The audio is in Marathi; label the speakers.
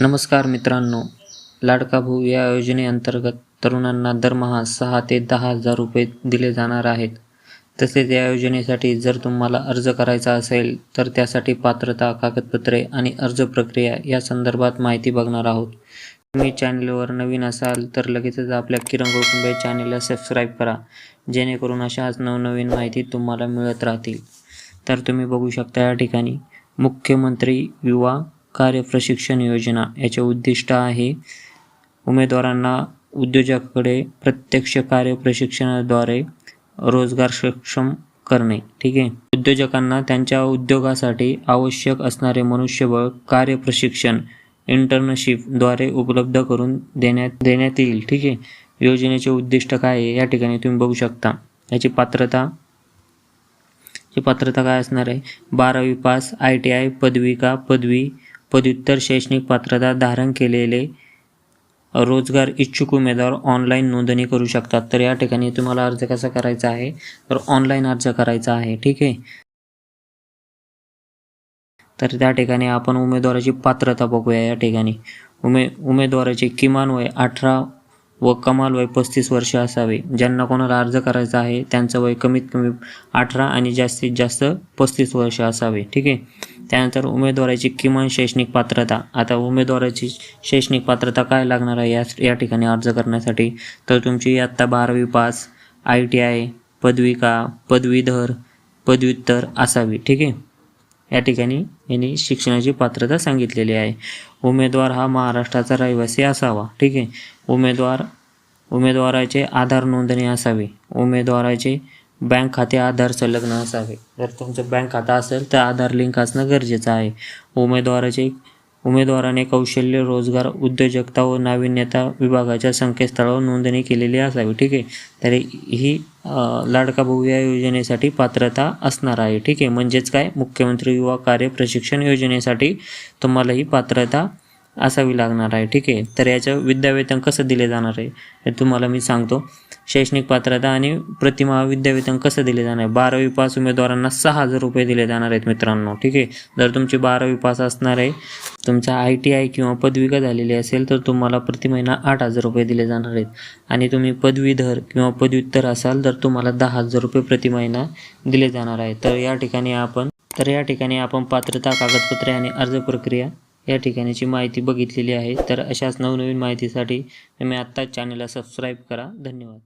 Speaker 1: नमस्कार मित्रांनो लाडका भाऊ या योजनेअंतर्गत तरुणांना दरमहा सहा ते दहा हजार रुपये दिले जाणार आहेत. तसेच या योजनेसाठी जर तुम्हाला अर्ज करायचा असेल तर त्यासाठी पात्रता कागदपत्रे आणि अर्ज प्रक्रिया या संदर्भात माहिती बघणार आहोत. तुम्ही चॅनलवर नवीन असाल तर लगेचच आपल्या किरण कुटुंबे चॅनेलला सबस्क्राईब करा जेणेकरून अशाच नवनवीन माहिती तुम्हाला मिळत राहतील. तर तुम्ही बघू शकता या ठिकाणी मुख्यमंत्री युवा कार्य प्रशिक्षण योजना याचे उद्दिष्ट आहे. उमेदवारांना उद्योजकाकडे प्रत्यक्ष कार्य प्रशिक्षणाद्वारे रोजगार सक्षम करणे. ठीक आहे? उद्योजकांना त्यांच्या उद्योगासाठी आवश्यक असणारे मनुष्यबळ कार्य प्रशिक्षण इंटर्नशिपद्वारे उपलब्ध करून देण्यात देण्यात येईल. ठीक आहे? योजनेचे उद्दिष्ट काय आहे? या ठिकाणी तुम्ही बघू शकता. याची पात्रता ही पात्रता काय असणार आहे? बारावी पास आय टी आय पदविका पदवी पदव्युत्तर शैक्षणिक पात्रता धारण केलेले रोजगार इच्छुक उमेदवार ऑनलाईन नोंदणी करू शकतात. तर या ठिकाणी तुम्हाला अर्ज कसा करायचा आहे? तर ऑनलाईन अर्ज करायचा आहे. ठीक आहे? तर त्या ठिकाणी आपण उमेदवाराची पात्रता बघूया या ठिकाणी. उमे उमेदवाराचे किमान वय अठरा व कमाल वय पस्तीस वर्ष असावे. ज्यांना कोणाला अर्ज करायचा आहे त्यांचं वय कमीत कमी अठरा आणि जास्तीत जास्त पस्तीस वर्ष असावे. ठीक आहे? त्यानंतर उमेदवाराची किमान शैक्षणिक पात्रता. आता उमेदवाराची शैक्षणिक पात्रता काय लागणार आहे या या ठिकाणी अर्ज करण्यासाठी? तर तुमची इयत्ता बारावी पास आय टी आय पदविका पदवीधर पदव्युत्तर असावी. ठीक आहे? या ठिकाणी यांनी शिक्षणाची पात्रता सांगितलेली आहे. उमेदवार हा महाराष्ट्राचा रहिवासी असावा. ठीक आहे? उमेदवार उमेदवाराचे आधार नोंदणी असावी. उमेदवाराचे बँक खाते आधार संलग्न असावे. जर तुमचं बँक खातं असेल तर आधार लिंक असणं गरजेचं आहे. उमेदवाराचे उमेदवाराने कौशल्य रोजगार उद्योजकता व नाविन्यता विभागाच्या संकेतस्थळावर नोंदणी केलेली असावी. ठीक आहे? तर ही लाडका भाऊ या योजनेसाठी पात्रता असणार आहे. ठीक आहे? म्हणजेच काय? मुख्यमंत्री युवा कार्य प्रशिक्षण योजनेसाठी तुम्हाला ही पात्रता असावी लागणार आहे ठीक आहे? तर याचं विद्यावेतन कसं दिले जाणार आहे हे तुम्हाला मी सांगतो. शैक्षणिक पात्रता आणि प्रतिमा विद्यावेतन कसं दिले जाणार आहे? बारावी पास उमेदवारांना सहा हजार रुपये दिले जाणार आहेत मित्रांनो ठीक आहे? जर तुमची बारावी पास असणार आहे तुमचा आय टी आय किंवा पदविका झालेली असेल तर तुम्हाला प्रति महिना आठ हजार रुपये दिले जाणार आहेत. आणि तुम्ही पदवीधर किंवा पदव्युत्तर असाल तर तुम्हाला दहा हजार रुपये प्रति महिना दिले जाणार आहे. तर या ठिकाणी आपण तर या ठिकाणी आपण पात्रता कागदपत्रे आणि अर्ज प्रक्रिया या ठिकाणीची माहिती बघितलेली आहे. तर अशाच नवनवीन माहितीसाठी तुम्ही आत्ताच चॅनलला सबस्क्राईब करा. धन्यवाद.